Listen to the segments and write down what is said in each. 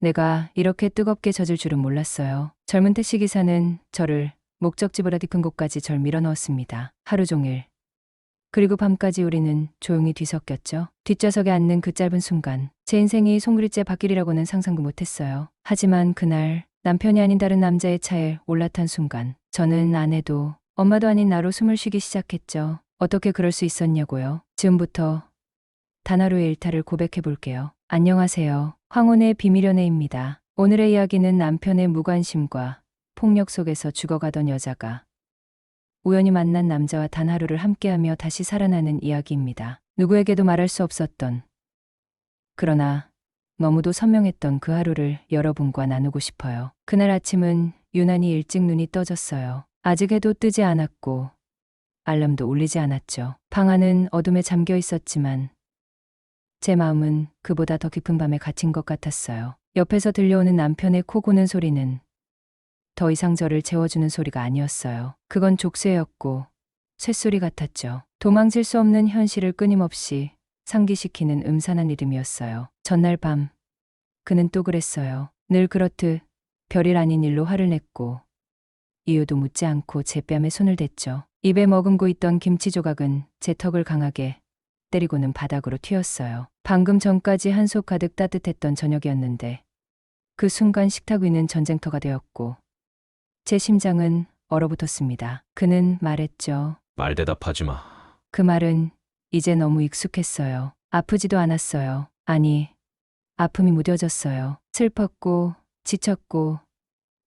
내가 이렇게 뜨겁게 젖을 줄은 몰랐어요. 젊은 택시기사는 저를 목적지보다 더큰 곳까지 절 밀어넣었습니다. 하루 종일. 그리고 밤까지 우리는 조용히 뒤섞였죠. 뒷좌석에 앉는 그 짧은 순간, 제 인생이 송그리째 바뀌리라고는 상상도 못했어요. 하지만 그날 남편이 아닌 다른 남자의 차에 올라탄 순간, 저는 아내도 엄마도 아닌 나로 숨을 쉬기 시작했죠. 어떻게 그럴 수 있었냐고요. 지금부터 단 하루의 일탈을 고백해 볼게요. 안녕하세요. 황혼의 비밀연애입니다. 오늘의 이야기는 남편의 무관심과 폭력 속에서 죽어가던 여자가 우연히 만난 남자와 단 하루를 함께하며 다시 살아나는 이야기입니다. 누구에게도 말할 수 없었던 그러나 너무도 선명했던 그 하루를 여러분과 나누고 싶어요. 그날 아침은 유난히 일찍 눈이 떠졌어요. 아직 해도 뜨지 않았고 알람도 울리지 않았죠. 방 안은 어둠에 잠겨 있었지만 제 마음은 그보다 더 깊은 밤에 갇힌 것 같았어요. 옆에서 들려오는 남편의 코 고는 소리는 더 이상 저를 재워주는 소리가 아니었어요. 그건 족쇄였고 쇳소리 같았죠. 도망칠 수 없는 현실을 끊임없이 상기시키는 음산한 리듬이었어요. 전날 밤 그는 또 그랬어요. 늘 그렇듯 별일 아닌 일로 화를 냈고 이유도 묻지 않고 제 뺨에 손을 댔죠. 입에 머금고 있던 김치 조각은 제 턱을 강하게 때리고는 바닥으로 튀었어요. 방금 전까지 한속 가득 따뜻했던 저녁이었는데 그 순간 식탁 위는 전쟁터가 되었고 제 심장은 얼어붙었습니다. 그는 말했죠. 말 대답하지 마. 그 말은 이제 너무 익숙했어요. 아프지도 않았어요. 아니, 아픔이 무뎌졌어요. 슬펐고, 지쳤고,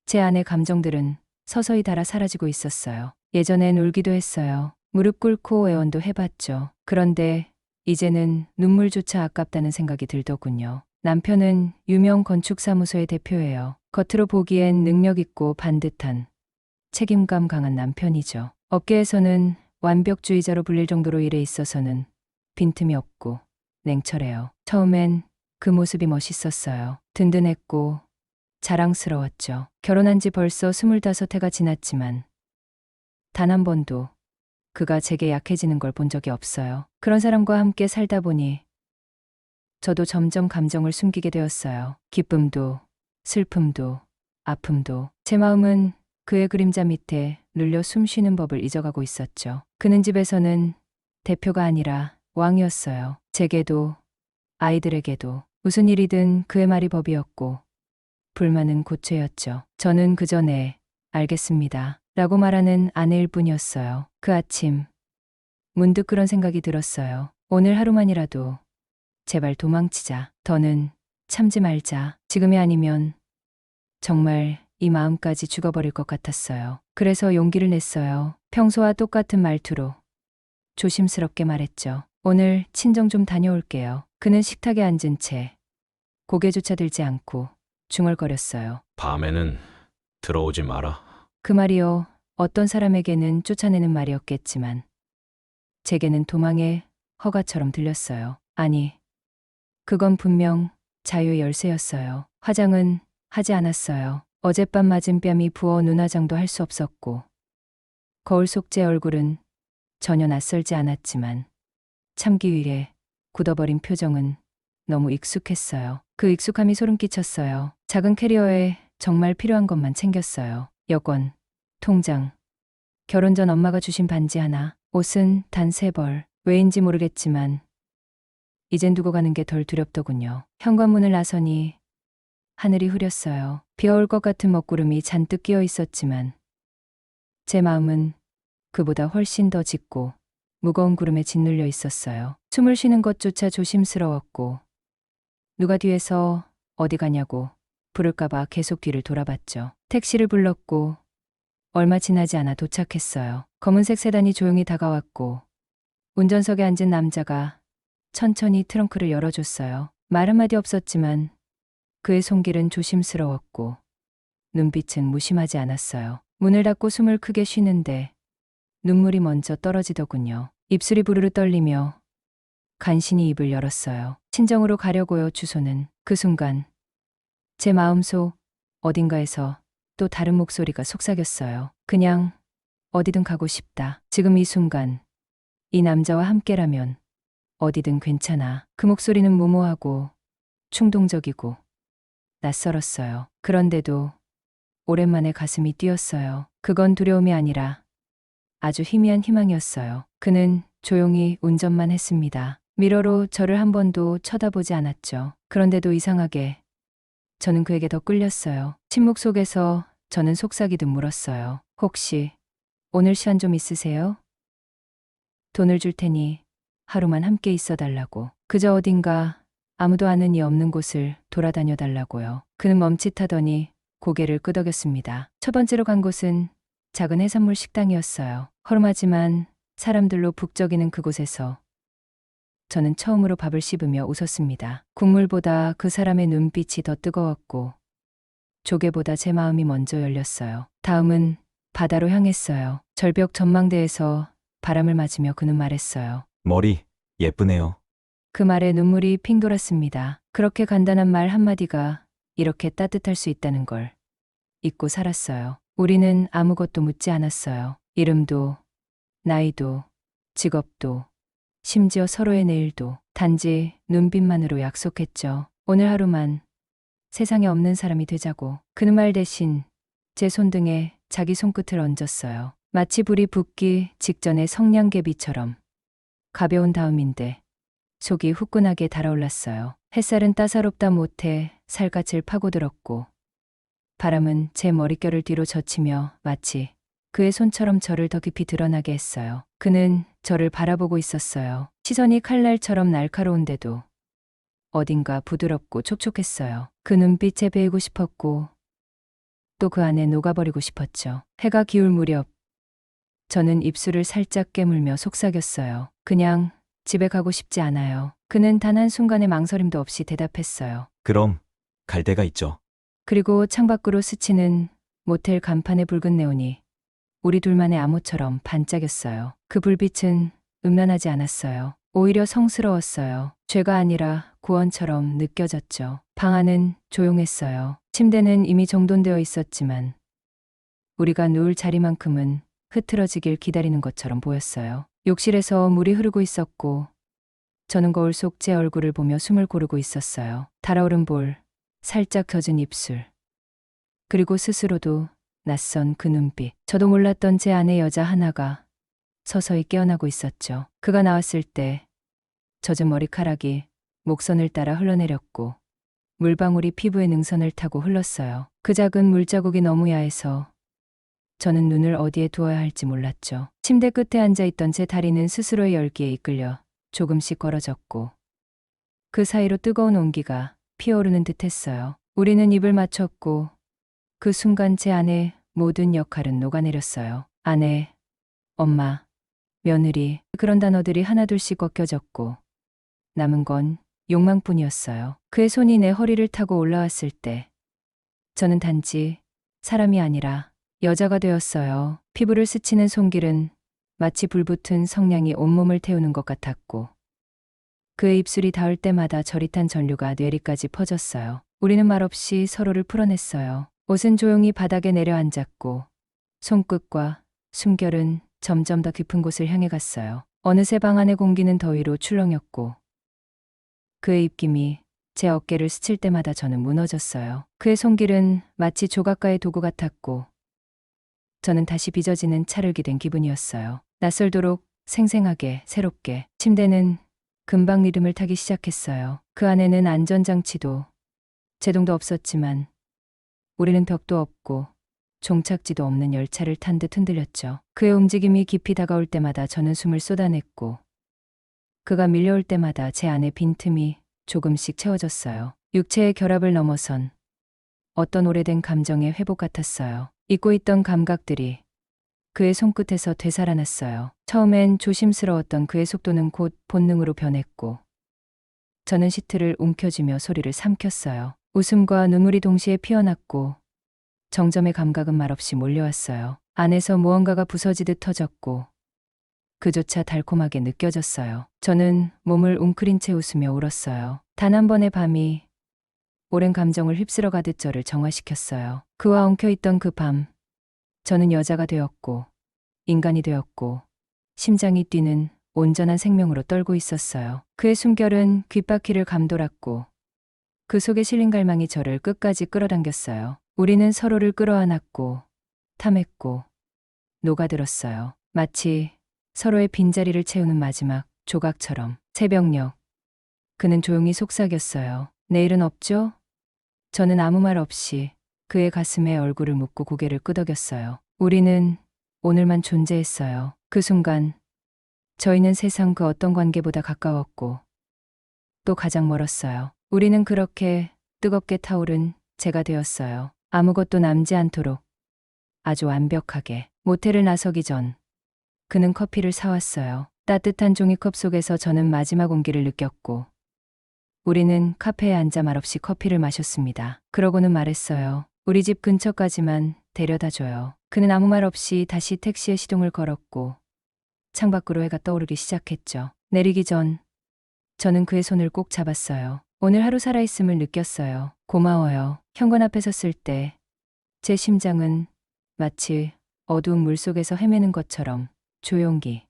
제 안의 감정들은 서서히 닳아 사라지고 있었어요. 예전엔 울기도 했어요. 무릎 꿇고 애원도 해봤죠. 그런데 이제는 눈물조차 아깝다는 생각이 들더군요. 남편은 유명 건축사무소의 대표예요. 겉으로 보기엔 능력있고 반듯한 책임감 강한 남편이죠. 업계에서는 완벽주의자로 불릴 정도로 일에 있어서는 빈틈이 없고 냉철해요. 처음엔 그 모습이 멋있었어요. 든든했고 자랑스러웠죠. 결혼한 지 벌써 스물다섯 해가 지났지만 단 한 번도 그가 제게 약해지는 걸 본 적이 없어요. 그런 사람과 함께 살다 보니 저도 점점 감정을 숨기게 되었어요. 기쁨도, 슬픔도, 아픔도. 제 마음은 그의 그림자 밑에 눌려 숨 쉬는 법을 잊어가고 있었죠. 그는 집에서는 대표가 아니라 왕이었어요. 제게도, 아이들에게도. 무슨 일이든 그의 말이 법이었고, 불만은 고죄였죠. 저는 그 전에, 알겠습니다. 라고 말하는 아내일 뿐이었어요. 그 아침, 문득 그런 생각이 들었어요. 오늘 하루만이라도 제발 도망치자. 더는 참지 말자. 지금이 아니면 정말 이 마음까지 죽어버릴 것 같았어요. 그래서 용기를 냈어요. 평소와 똑같은 말투로 조심스럽게 말했죠. 오늘 친정 좀 다녀올게요. 그는 식탁에 앉은 채 고개조차 들지 않고 중얼거렸어요. 밤에는 들어오지 마라. 그 말이요. 어떤 사람에게는 쫓아내는 말이었겠지만 제게는 도망의 허가처럼 들렸어요. 아니, 그건 분명 자유의 열쇠였어요. 화장은 하지 않았어요. 어젯밤 맞은 뺨이 부어 눈화장도 할 수 없었고 거울 속 제 얼굴은 전혀 낯설지 않았지만 참기 위해 굳어버린 표정은 너무 익숙했어요. 그 익숙함이 소름 끼쳤어요. 작은 캐리어에 정말 필요한 것만 챙겼어요. 여권, 통장, 결혼 전 엄마가 주신 반지 하나, 옷은 단 세 벌. 왜인지 모르겠지만 이젠 두고 가는 게 덜 두렵더군요. 현관문을 나서니 하늘이 흐렸어요. 비어올 것 같은 먹구름이 잔뜩 끼어 있었지만 제 마음은 그보다 훨씬 더 짙고 무거운 구름에 짓눌려 있었어요. 숨을 쉬는 것조차 조심스러웠고 누가 뒤에서 어디 가냐고 부를까봐 계속 뒤를 돌아봤죠. 택시를 불렀고 얼마 지나지 않아 도착했어요. 검은색 세단이 조용히 다가왔고 운전석에 앉은 남자가 천천히 트렁크를 열어줬어요. 말 한마디 없었지만 그의 손길은 조심스러웠고 눈빛은 무심하지 않았어요. 문을 닫고 숨을 크게 쉬는데 눈물이 먼저 떨어지더군요. 입술이 부르르 떨리며 간신히 입을 열었어요. 친정으로 가려고요, 주소는. 그 순간 제 마음속 어딘가에서 또 다른 목소리가 속삭였어요. 그냥 어디든 가고 싶다. 지금 이 순간 이 남자와 함께라면 어디든 괜찮아. 그 목소리는 무모하고 충동적이고 낯설었어요. 그런데도 오랜만에 가슴이 뛰었어요. 그건 두려움이 아니라 아주 희미한 희망이었어요. 그는 조용히 운전만 했습니다. 미러로 저를 한 번도 쳐다보지 않았죠. 그런데도 이상하게 저는 그에게 더 끌렸어요. 침묵 속에서 저는 속삭이듯 물었어요. 혹시 오늘 시간 좀 있으세요? 돈을 줄 테니 하루만 함께 있어 달라고. 그저 어딘가 아무도 아는 이 없는 곳을 돌아다녀 달라고요. 그는 멈칫하더니 고개를 끄덕였습니다. 첫 번째로 간 곳은 작은 해산물 식당이었어요. 허름하지만 사람들로 북적이는 그곳에서 저는 처음으로 밥을 씹으며 웃었습니다. 국물보다 그 사람의 눈빛이 더 뜨거웠고 조개보다 제 마음이 먼저 열렸어요. 다음은 바다로 향했어요. 절벽 전망대에서 바람을 맞으며 그는 말했어요. 머리 예쁘네요. 그 말에 눈물이 핑 돌았습니다. 그렇게 간단한 말 한마디가 이렇게 따뜻할 수 있다는 걸 잊고 살았어요. 우리는 아무것도 묻지 않았어요. 이름도, 나이도, 직업도, 심지어 서로의 내일도 단지 눈빛만으로 약속했죠. 오늘 하루만 세상에 없는 사람이 되자고. 그는 말 대신 제 손등에 자기 손끝을 얹었어요. 마치 불이 붙기 직전의 성냥개비처럼 가벼운 다음인데 속이 후끈하게 달아올랐어요. 햇살은 따사롭다 못해 살갗을 파고들었고 바람은 제 머릿결을 뒤로 젖히며 마치 그의 손처럼 저를 더 깊이 드러나게 했어요. 그는 저를 바라보고 있었어요. 시선이 칼날처럼 날카로운데도 어딘가 부드럽고 촉촉했어요. 그 눈빛에 베이고 싶었고 또 그 안에 녹아버리고 싶었죠. 해가 기울 무렵 저는 입술을 살짝 깨물며 속삭였어요. 그냥 집에 가고 싶지 않아요. 그는 단 한순간의 망설임도 없이 대답했어요. 그럼 갈 데가 있죠. 그리고 창밖으로 스치는 모텔 간판의 붉은 네온이 우리 둘만의 암호처럼 반짝였어요. 그 불빛은 음란하지 않았어요. 오히려 성스러웠어요. 죄가 아니라 구원처럼 느껴졌죠. 방 안은 조용했어요. 침대는 이미 정돈되어 있었지만 우리가 누울 자리만큼은 흐트러지길 기다리는 것처럼 보였어요. 욕실에서 물이 흐르고 있었고 저는 거울 속 제 얼굴을 보며 숨을 고르고 있었어요. 달아오른 볼, 살짝 펴진 입술. 그리고 스스로도 낯선 그 눈빛. 저도 몰랐던 제 안의 여자 하나가 서서히 깨어나고 있었죠. 그가 나왔을 때 젖은 머리카락이 목선을 따라 흘러내렸고 물방울이 피부의 능선을 타고 흘렀어요. 그 작은 물자국이 너무 야해서 저는 눈을 어디에 두어야 할지 몰랐죠. 침대 끝에 앉아 있던 제 다리는 스스로의 열기에 이끌려 조금씩 걸어졌고 그 사이로 뜨거운 온기가 피어오르는 듯 했어요. 우리는 입을 맞췄고 그 순간 제 안에 모든 역할은 녹아내렸어요. 아내, 엄마, 며느리 그런 단어들이 하나둘씩 꺾여졌고 남은 건 욕망뿐이었어요. 그의 손이 내 허리를 타고 올라왔을 때 저는 단지 사람이 아니라 여자가 되었어요. 피부를 스치는 손길은 마치 불붙은 성냥이 온몸을 태우는 것 같았고 그의 입술이 닿을 때마다 저릿한 전류가 뇌리까지 퍼졌어요. 우리는 말없이 서로를 풀어냈어요. 옷은 조용히 바닥에 내려앉았고 손끝과 숨결은 점점 더 깊은 곳을 향해 갔어요. 어느새 방 안의 공기는 더위로 출렁였고 그의 입김이 제 어깨를 스칠 때마다 저는 무너졌어요. 그의 손길은 마치 조각가의 도구 같았고 저는 다시 빚어지는 차를 기댄 기분이었어요. 낯설도록 생생하게 새롭게 침대는 금방 리듬을 타기 시작했어요. 그 안에는 안전장치도 제동도 없었지만 우리는 벽도 없고 종착지도 없는 열차를 탄 듯 흔들렸죠. 그의 움직임이 깊이 다가올 때마다 저는 숨을 쏟아냈고 그가 밀려올 때마다 제 안의 빈틈이 조금씩 채워졌어요. 육체의 결합을 넘어선 어떤 오래된 감정의 회복 같았어요. 잊고 있던 감각들이 그의 손끝에서 되살아났어요. 처음엔 조심스러웠던 그의 속도는 곧 본능으로 변했고 저는 시트를 움켜쥐며 소리를 삼켰어요. 웃음과 눈물이 동시에 피어났고 정점의 감각은 말없이 몰려왔어요. 안에서 무언가가 부서지듯 터졌고 그조차 달콤하게 느껴졌어요. 저는 몸을 웅크린 채 웃으며 울었어요. 단 한 번의 밤이 오랜 감정을 휩쓸어 가듯 저를 정화시켰어요. 그와 엉켜있던 그 밤, 저는 여자가 되었고, 인간이 되었고, 심장이 뛰는 온전한 생명으로 떨고 있었어요. 그의 숨결은 귓바퀴를 감돌았고, 그 속에 실린 갈망이 저를 끝까지 끌어당겼어요. 우리는 서로를 끌어안았고, 탐했고, 녹아들었어요. 마치 서로의 빈자리를 채우는 마지막 조각처럼. 새벽녘. 그는 조용히 속삭였어요. 내일은 없죠? 저는 아무 말 없이 그의 가슴에 얼굴을 묻고 고개를 끄덕였어요. 우리는 오늘만 존재했어요. 그 순간 저희는 세상 그 어떤 관계보다 가까웠고 또 가장 멀었어요. 우리는 그렇게 뜨겁게 타오른 제가 되었어요. 아무것도 남지 않도록 아주 완벽하게 모텔을 나서기 전 그는 커피를 사왔어요. 따뜻한 종이컵 속에서 저는 마지막 온기를 느꼈고 우리는 카페에 앉아 말없이 커피를 마셨습니다. 그러고는 말했어요. 우리 집 근처까지만 데려다 줘요. 그는 아무 말 없이 다시 택시에 시동을 걸었고 창밖으로 해가 떠오르기 시작했죠. 내리기 전 저는 그의 손을 꼭 잡았어요. 오늘 하루 살아있음을 느꼈어요. 고마워요. 현관 앞에 섰을 때 제 심장은 마치 어두운 물 속에서 헤매는 것처럼 조용히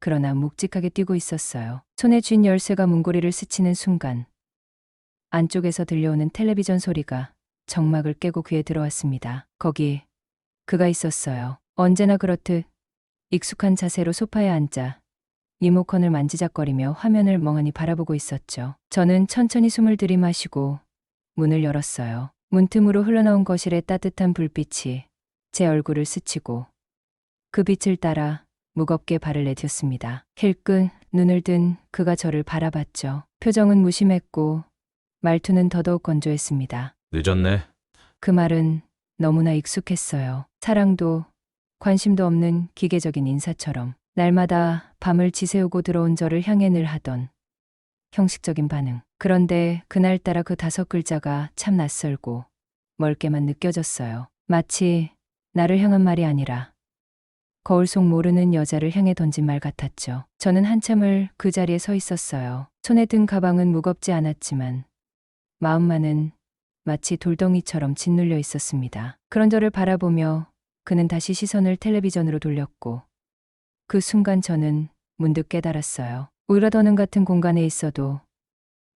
그러나 묵직하게 뛰고 있었어요. 손에 쥔 열쇠가 문고리를 스치는 순간 안쪽에서 들려오는 텔레비전 소리가 정막을 깨고 귀에 들어왔습니다. 거기 그가 있었어요. 언제나 그렇듯 익숙한 자세로 소파에 앉아 리모컨을 만지작거리며 화면을 멍하니 바라보고 있었죠. 저는 천천히 숨을 들이마시고 문을 열었어요. 문틈으로 흘러나온 거실의 따뜻한 불빛이 제 얼굴을 스치고 그 빛을 따라 무겁게 발을 내딛었습니다. 힐끗 눈을 든 그가 저를 바라봤죠. 표정은 무심했고 말투는 더더욱 건조했습니다. 늦었네. 그 말은 너무나 익숙했어요. 사랑도 관심도 없는 기계적인 인사처럼 날마다 밤을 지새우고 들어온 저를 향해 늘 하던 형식적인 반응. 그런데 그날따라 그 다섯 글자가 참 낯설고 멀게만 느껴졌어요. 마치 나를 향한 말이 아니라 거울 속 모르는 여자를 향해 던진 말 같았죠. 저는 한참을 그 자리에 서 있었어요. 손에 든 가방은 무겁지 않았지만 마음만은 마치 돌덩이처럼 짓눌려 있었습니다. 그런 저를 바라보며 그는 다시 시선을 텔레비전으로 돌렸고 그 순간 저는 문득 깨달았어요. 우라더는 같은 공간에 있어도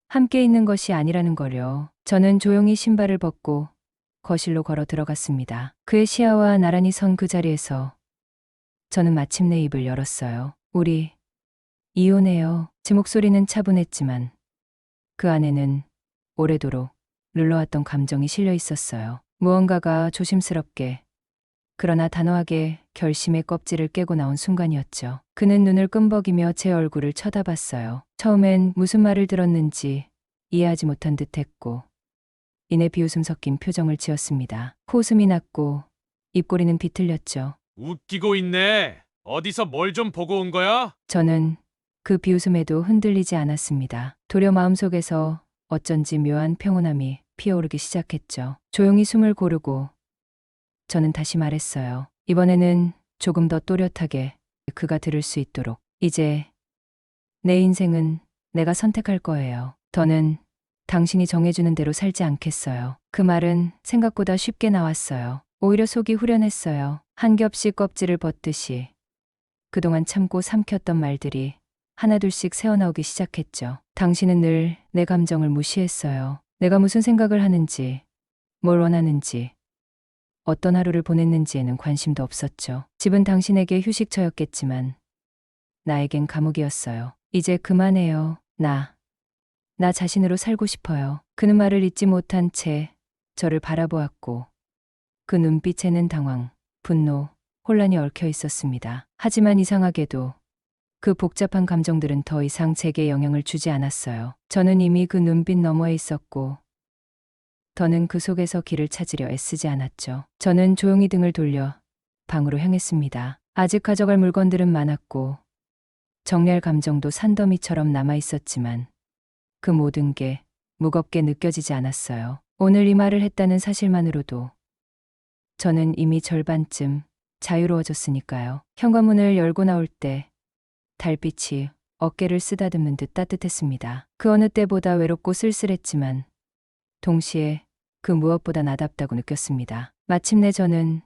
함께 있는 것이 아니라는 거려. 저는 조용히 신발을 벗고 거실로 걸어 들어갔습니다. 그의 시야와 나란히 선 그 자리에서 저는 마침내 입을 열었어요. 우리 이혼해요. 제 목소리는 차분했지만 그 안에는 오래도록 눌러왔던 감정이 실려 있었어요. 무언가가 조심스럽게 그러나 단호하게 결심의 껍질을 깨고 나온 순간이었죠. 그는 눈을 끔벅이며 제 얼굴을 쳐다봤어요. 처음엔 무슨 말을 들었는지 이해하지 못한 듯 했고, 이내 비웃음 섞인 표정을 지었습니다. 코웃음이 났고, 입꼬리는 비틀렸죠. 웃기고 있네. 어디서 뭘 좀 보고 온 거야? 저는 그 비웃음에도 흔들리지 않았습니다. 도려 마음속에서 어쩐지 묘한 평온함이 피어오르기 시작했죠. 조용히 숨을 고르고 저는 다시 말했어요. 이번에는 조금 더 또렷하게 그가 들을 수 있도록 이제 내 인생은 내가 선택할 거예요. 더는 당신이 정해주는 대로 살지 않겠어요. 그 말은 생각보다 쉽게 나왔어요. 오히려 속이 후련했어요. 한 겹씩 껍질을 벗듯이 그동안 참고 삼켰던 말들이 하나둘씩 새어나오기 시작했죠. 당신은 늘 내 감정을 무시했어요. 내가 무슨 생각을 하는지, 뭘 원하는지, 어떤 하루를 보냈는지에는 관심도 없었죠. 집은 당신에게 휴식처였겠지만, 나에겐 감옥이었어요. 이제 그만해요. 나. 나 자신으로 살고 싶어요. 그는 말을 잊지 못한 채 저를 바라보았고, 그 눈빛에는 당황, 분노, 혼란이 얽혀 있었습니다. 하지만 이상하게도 그 복잡한 감정들은 더 이상 제게 영향을 주지 않았어요. 저는 이미 그 눈빛 너머에 있었고, 더는 그 속에서 길을 찾으려 애쓰지 않았죠. 저는 조용히 등을 돌려 방으로 향했습니다. 아직 가져갈 물건들은 많았고, 정리할 감정도 산더미처럼 남아 있었지만, 그 모든 게 무겁게 느껴지지 않았어요. 오늘 이 말을 했다는 사실만으로도 저는 이미 절반쯤 자유로워졌으니까요. 현관문을 열고 나올 때 달빛이 어깨를 쓰다듬는 듯 따뜻했습니다. 그 어느 때보다 외롭고 쓸쓸했지만 동시에 그 무엇보다 나답다고 느꼈습니다. 마침내 저는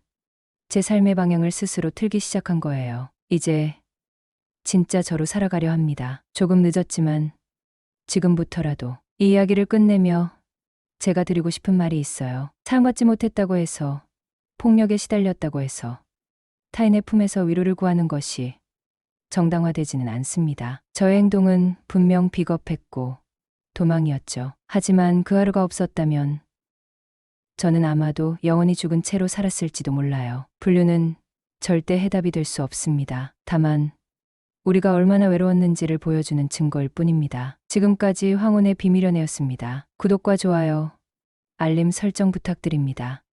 제 삶의 방향을 스스로 틀기 시작한 거예요. 이제 진짜 저로 살아가려 합니다. 조금 늦었지만 지금부터라도 이 이야기를 끝내며 제가 드리고 싶은 말이 있어요. 사용받지 못했다고 해서, 폭력에 시달렸다고 해서, 타인의 품에서 위로를 구하는 것이 정당화되지는 않습니다. 저의 행동은 분명 비겁했고, 도망이었죠. 하지만 그 하루가 없었다면, 저는 아마도 영원히 죽은 채로 살았을지도 몰라요. 분류는 절대 해답이 될 수 없습니다. 다만, 우리가 얼마나 외로웠는지를 보여주는 증거일 뿐입니다. 지금까지 황혼의 비밀연애였습니다. 구독과 좋아요, 알림 설정 부탁드립니다.